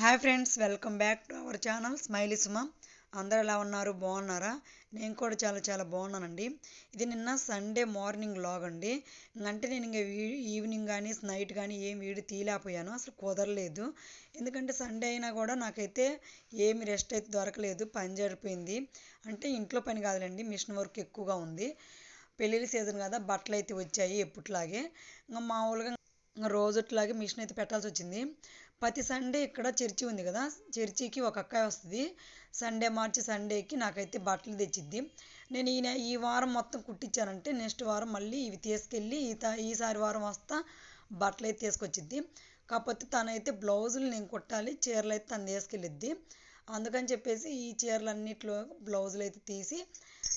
Hi friends welcome back to our channel Smiley Suma అందరూ ఎలా ఉన్నారు? బాగున్నారా? నేను కూడా చాలా చాలా బాగున్నానండి. ఇది నిన్న సండే మార్నింగ్ లాగ్ అండి. అంటే నేను ఇంకా ఈవినింగ్ కానీ నైట్ కానీ ఏం వీడియో తీయలేకపోయాను. అసలు కుదరలేదు. ఎందుకంటే సండే అయినా కూడా నాకైతే ఏమి రెస్ట్ అయితే దొరకలేదు. పని జరిపోయింది. అంటే ఇంట్లో పని కాదులేండి మిషన్ వర్క్ ఎక్కువగా ఉంది. పెళ్ళిళ్ళ సీజన్ కదా బట్టలు అయితే వచ్చాయి ఎప్పట్లాగే. ఇంకా మామూలుగా రోజుట్లాగే మిషన్ అయితే పెట్టాల్సి వచ్చింది ప్రతి సండే ఇక్కడ చర్చి ఉంది కదా చర్చికి ఒక అక్కాయి వస్తుంది. సండే మార్చి సండేకి నాకైతే బట్టలు తెచ్చిద్ది. నేను ఈ ఈ వారం మొత్తం కుట్టించానంటే నెక్స్ట్ వారం మళ్ళీ ఇవి తీసుకెళ్ళి ఈ ఈసారి వారం వస్తా బట్టలు అయితే తీసుకొచ్చిద్ది. కాకపోతే తనైతే బ్లౌజులు నేను కుట్టాలి చీరలు అయితే తను తీసుకెళ్ళిద్ది. అందుకని చెప్పేసి ఈ చీరలన్నిట్లో బ్లౌజులు అయితే తీసి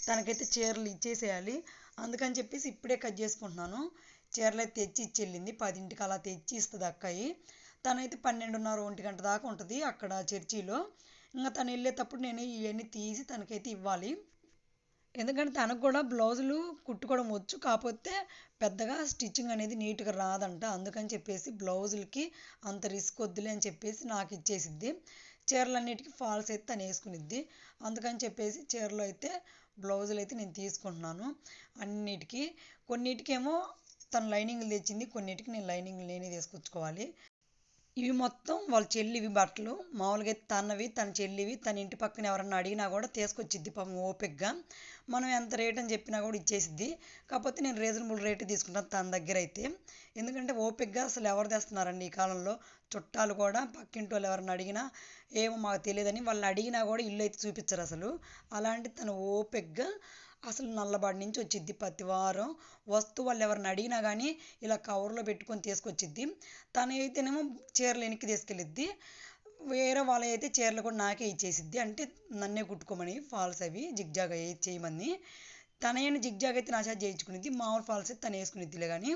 తనకైతే చీరలు ఇచ్చేసేయాలి. అందుకని చెప్పేసి ఇప్పుడే కట్ చేసుకుంటున్నాను. చీరలు అయితే తెచ్చి ఇచ్చి వెళ్ళింది పదింటికి అలా తెచ్చి ఇస్తుంది అక్కాయి తనైతే పన్నెండున్నర ఒంటి గంట దాకా ఉంటుంది అక్కడ చర్చిలో. ఇంకా తను వెళ్ళేటప్పుడు నేను ఇవన్నీ తీసి తనకైతే ఇవ్వాలి. ఎందుకంటే తనకు కూడా బ్లౌజులు కుట్టుకోవడం వచ్చు. కాకపోతే పెద్దగా స్టిచ్చింగ్ అనేది నీట్గా రాదంట. అందుకని చెప్పేసి బ్లౌజులకి అంత రిస్క్ వద్దులే అని చెప్పేసి నాకు ఇచ్చేసిద్ది. చీరలన్నిటికీ ఫాల్స్ అయితే తను వేసుకునిద్ది. అందుకని చెప్పేసి చీరలు అయితే బ్లౌజులు అయితే నేను తీసుకుంటున్నాను. అన్నిటికీ. కొన్నిటికేమో తను లైనింగ్లు తెచ్చింది. కొన్నిటికి నేను లైనింగ్లు నేనే తీసుకొచ్చుకోవాలి. ఇవి మొత్తం వాళ్ళ చెల్లివి బట్టలు. మామూలుగా అయితే తనవి తన చెల్లివి తన ఇంటి పక్కన ఎవరన్నా అడిగినా కూడా తీసుకొచ్చిద్ది పాపం ఓపిక్గా మనం ఎంత రేట్ అని చెప్పినా కూడా ఇచ్చేసిద్ది. కాకపోతే నేను రీజనబుల్ రేట్ తీసుకుంటాను తన దగ్గర అయితే. ఎందుకంటే ఓపిక్గా అసలు ఎవరు తెస్తున్నారండి ఈ కాలంలో? చుట్టాలు కూడా పక్కింటి వాళ్ళు ఎవరన్నా అడిగినా ఏమో మాకు తెలియదని వాళ్ళని అడిగినా కూడా ఇల్లు అయితే చూపించరు అసలు. అలాంటి తను ఓపిక్గా అసలు నల్లబాడి నుంచి వచ్చిద్ది ప్రతి వారం. వస్తువు వాళ్ళు ఎవరిని అడిగినా కానీ ఇలా కవర్లో పెట్టుకొని తీసుకొచ్చిద్ది. తను అయితేనేమో చీరలు వెనక్కి తీసుకెళ్ళిద్ది. వేరే వాళ్ళ అయితే చీరలు కూడా నాకే ఇచ్చేసిద్ది. అంటే నన్నే కుట్టుకోమని ఫాల్స్ అవి జిగ్జాగ్ చేయమని తన జిగ్జాగ్ అయితే నా చేత చేయించుకునేది మామూలు ఫాల్స్ అయితే తను వేసుకునేదిలే కానీ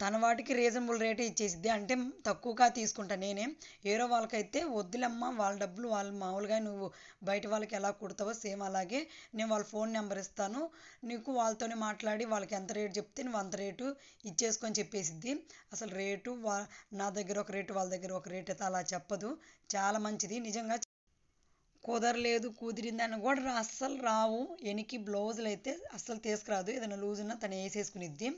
తన వాటికి రీజనబుల్ రేటే ఇచ్చేసిద్ది. అంటే తక్కువగా తీసుకుంటా నేనే. ఏరో వాళ్ళకైతే వద్దులమ్మా వాళ్ళ డబ్బులు వాళ్ళు మామూలుగా నువ్వు బయట వాళ్ళకి ఎలా కుడతావో సేమ్ అలాగే నేను వాళ్ళ ఫోన్ నెంబర్ ఇస్తాను. నీకు వాళ్ళతోనే మాట్లాడి వాళ్ళకి ఎంత రేటు చెప్తే నువ్వు అంత రేటు ఇచ్చేసుకొని చెప్పేసిద్ది. అసలు రేటు వా నా దగ్గర ఒక రేటు వాళ్ళ దగ్గర ఒక రేటు అయితే అలా చెప్పదు. చాలా మంచిది. నిజంగా కుదరలేదు కుదిరిందని కూడా అస్సలు రావు. ఎనికి బ్లౌజులు అయితే అస్సలు తీసుకురాదు. ఏదైనా లూజ్ ఉన్నా తను వేసేసుకునిద్ది.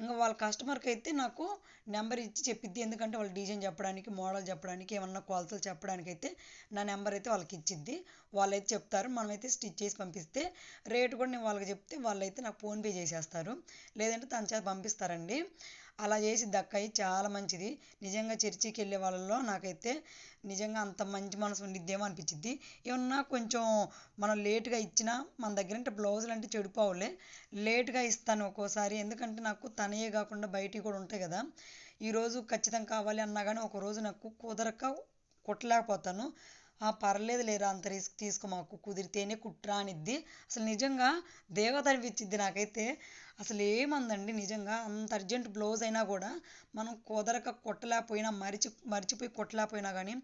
ఇంకా వాళ్ళ కస్టమర్కి అయితే నాకు నెంబర్ ఇచ్చి చెప్పిద్ది. ఎందుకంటే వాళ్ళు డిజైన్ చెప్పడానికి మోడల్ చెప్పడానికి ఏమన్నా కొలతలు చెప్పడానికి అయితే నా నెంబర్ అయితే వాళ్ళకి ఇచ్చిద్ది. వాళ్ళైతే చెప్తారు. మనమైతే స్టిచ్ చేసి పంపిస్తే రేటు కూడా నేను వాళ్ళకి చెప్తే వాళ్ళైతే నాకు ఫోన్పే చేసేస్తారు. లేదంటే తన చేత పంపిస్తారండి. అలా చేసి దక్కాయి చాలా మంచిది. నిజంగా చర్చికి వెళ్ళే వాళ్ళలో నాకైతే నిజంగా అంత మంచి మనసు ఉండిద్దేమో అనిపించింది ఏమన్నా కొంచెం మనం లేట్గా ఇచ్చినా మన దగ్గర అంటే బ్లౌజులు అంటే చెడిపోవులే లేట్గా ఇస్తాను ఒక్కోసారి. ఎందుకంటే నాకు తనయే కాకుండా బయటికి కూడా ఉంటాయి కదా. ఈరోజు ఖచ్చితంగా కావాలి అన్నా కానీ ఒక రోజు నాకు కుదరక కుట్టలేకపోతాను. పర్లేదు లేరా అంత రిస్క్ తీసుకో మాకు కుదిరితేనే కుట్రా అనిద్ది. అసలు నిజంగా దేవత అనిపించింది నాకైతే. అసలు ఏమందండి నిజంగా అంత అర్జెంట్ బ్లౌజ్ అయినా కూడా మనం కుదరక కొట్టలేకపోయినా మరిచి మర్చిపోయి కొట్టలేకపోయినా కానీ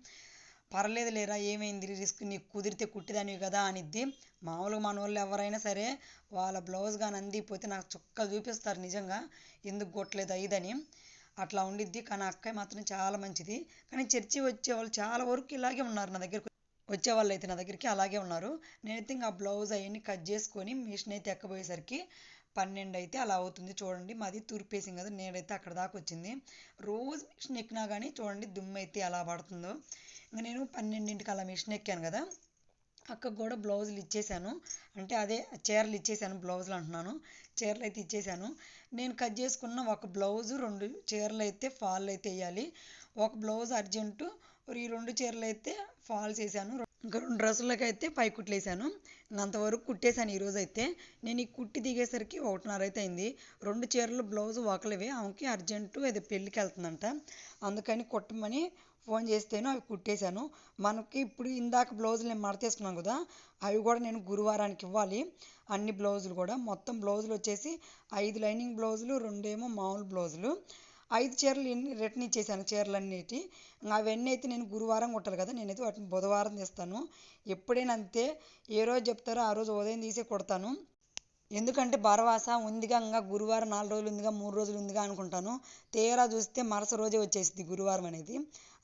పర్లేదు లేరా ఏమైంది రిస్క్ నీకు కుదిరితే కుట్టిదానివి కదా అనిద్ది. మామూలుగా మన వాళ్ళు ఎవరైనా సరే వాళ్ళ బ్లౌజ్ కానీ అందిపోతే నాకు చుక్కలు చూపిస్తారు నిజంగా. ఎందుకు కొట్టలేదు అయ్యిదని అట్లా ఉండిద్ది కానీ అక్కయ్య మాత్రం చాలా మంచిది. కానీ చర్చి వచ్చే వాళ్ళు చాలా వరకు ఇలాగే ఉన్నారు నా దగ్గరకు వచ్చే వాళ్ళు అయితే నా దగ్గరికి అలాగే ఉన్నారు. నేనైతే ఇంకా బ్లౌజ్ అవన్నీ కట్ చేసుకొని మిషన్ అయితే ఎక్కబోయేసరికి పన్నెండు అయితే అలా అవుతుంది చూడండి. మాది తూర్పేసింగ్ కదా నేనైతే అక్కడ దాకా వచ్చింది. రోజు మిషన్ ఎక్కినా కానీ చూడండి దుమ్ము అయితే ఎలా పడుతుందో. ఇంకా నేను పన్నెండింటికి అలా మిషన్ ఎక్కాను కదా అక్కకు కూడా బ్లౌజులు ఇచ్చేసాను. అంటే అదే చీరలు ఇచ్చేసాను బ్లౌజులు అంటున్నాను. చీరలు అయితే ఇచ్చేసాను. నేను కట్ చేసుకున్న ఒక బ్లౌజు రెండు చీరలు అయితే ఫాల్ అయితే వేయాలి. ఒక బ్లౌజ్ అర్జెంటు ఈ రెండు చీరలు అయితే ఫాల్స్ వేసాను. ఇంకా రెండు డ్రెస్సులకి అయితే పై కుట్లు వేసాను అంతవరకు కుట్టేశాను ఈరోజు అయితే నేను ఈ కుట్టి దిగేసరికి ఒకటిన్నర అయితే అయింది రెండు చీరలు బ్లౌజ్ ఒకలివి ఆమెకి అర్జెంటు అది పెళ్ళికి వెళ్తుందంట అందుకని కుట్టమని ఫోన్ చేస్తేను అవి కుట్టేశాను. మనకి ఇప్పుడు ఇందాక బ్లౌజులు నేను మడతేసుకున్నాను కదా అవి కూడా నేను గురువారానికి ఇవ్వాలి. అన్ని బ్లౌజులు కూడా. మొత్తం బ్లౌజులు వచ్చేసి ఐదు లైనింగ్ బ్లౌజులు రెండేమో మామూలు బ్లౌజులు. ఐదు చీరలు రిటర్న్ ఇచ్చేసాను చీరలన్నిటి. అవన్నీ అయితే నేను గురువారం కుట్టాలి కదా నేనైతే వాటిని బుధవారం తీస్తాను. ఎప్పుడైనా అంతే ఏ రోజు చెప్తారో ఆ రోజు ఉదయం తీసే కుడతాను. ఎందుకంటే భరవాస ఉందిగా ఇంకా గురువారం నాలుగు రోజులు ఉందిగా మూడు రోజులు ఉందిగా అనుకుంటాను. తీరా చూస్తే మరుస రోజే వచ్చేసింది గురువారం అనేది.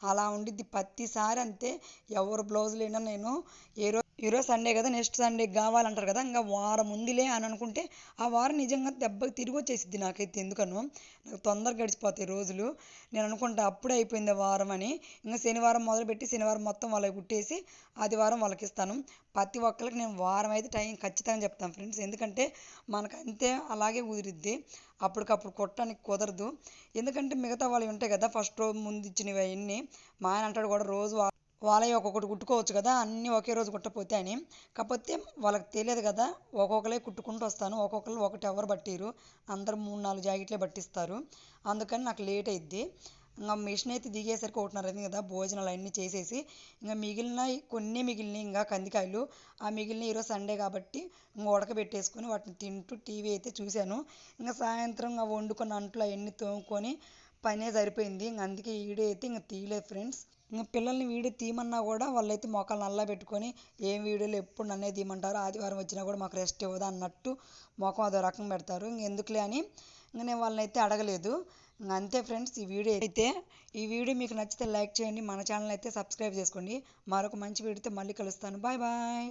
అలా ఉండిద్ది. ప్రతిసారి అంతే ఎవరు బ్లౌజులు అయినా నేను ఏ రోజు ఈరోజు సండే కదా నెక్స్ట్ సండే కావాలంటారు కదా ఇంకా వారం ఉందిలే అని అనుకుంటే ఆ వారం నిజంగా దెబ్బకి తిరిగి వచ్చేసిద్ది నాకైతే ఎందుకనో. నాకు తొందరగా గడిచిపోతాయి రోజులు. నేను అనుకుంటా అప్పుడే అయిపోయింది వారం అని. ఇంకా శనివారం మొదలుపెట్టి శనివారం మొత్తం వాళ్ళకి కుట్టేసి ఆదివారం వాళ్ళకి ఇస్తాను. ప్రతి ఒక్కరికి నేను వారం అయితే టైం ఖచ్చితంగా చెప్తాను ఫ్రెండ్స్. ఎందుకంటే మనకు అంతే అలాగే కుదిరిద్ది. అప్పటికప్పుడు కొట్టడానికి కుదరదు. ఎందుకంటే మిగతా వాళ్ళు ఉంటాయి కదా ఫస్ట్ రోజు ముందు ఇచ్చినవి అవన్నీ. మా ఆయన అంటాడు కూడా రోజు వాళ్ళవి ఒక్కొక్కటి కుట్టుకోవచ్చు కదా అన్నీ ఒకే రోజు కుట్టపోతే అని. కాకపోతే వాళ్ళకి తెలియదు కదా ఒక్కొక్కరే కుట్టుకుంటూ వస్తాను ఒక్కొక్కరు ఒకటి ఎవరు పట్టిరు అందరు మూడు నాలుగు జాకెట్లే పట్టిస్తారు అందుకని నాకు లేట్ అయిద్ది. ఇంకా మిషన్ అయితే దిగేసరికి ఒకటిన్నర అయింది కదా భోజనాలు అన్నీ చేసేసి ఇంకా మిగిలిన కొన్ని మిగిలినాయి ఇంకా కందికాయలు ఆ మిగిలిన ఈరోజు సండే కాబట్టి ఇంకా ఉడకబెట్టేసుకొని వాటిని తింటూ టీవీ అయితే చూశాను. ఇంకా సాయంత్రం ఇంకా వండుకున్న అంట్లో అవన్నీ తోముకొని పనే సరిపోయింది. ఇంక అందుకే ఈడే అయితే ఇంక తీయలేదు ఫ్రెండ్స్. ఇంకా పిల్లల్ని వీడియో తీయమన్నా కూడా వాళ్ళైతే మొక్కలు నల్లా పెట్టుకొని ఏం వీడియోలు ఎప్పుడు నన్నే తీయమంటారు? ఆదివారం వచ్చినా కూడా మాకు రెస్ట్ ఇవ్వదు అన్నట్టు మొఖం అదో రకం పెడతారు. ఇంక ఎందుకులే అని ఇంకా నేను వాళ్ళని అయితే అడగలేదు అంతే ఫ్రెండ్స్ ఈ వీడియో అయితే. ఈ వీడియో మీకు నచ్చితే లైక్ చేయండి. మన ఛానల్ అయితే సబ్స్క్రైబ్ చేసుకోండి. మరొక మంచి వీడియోతో మళ్ళీ కలుస్తాను. Bye bye.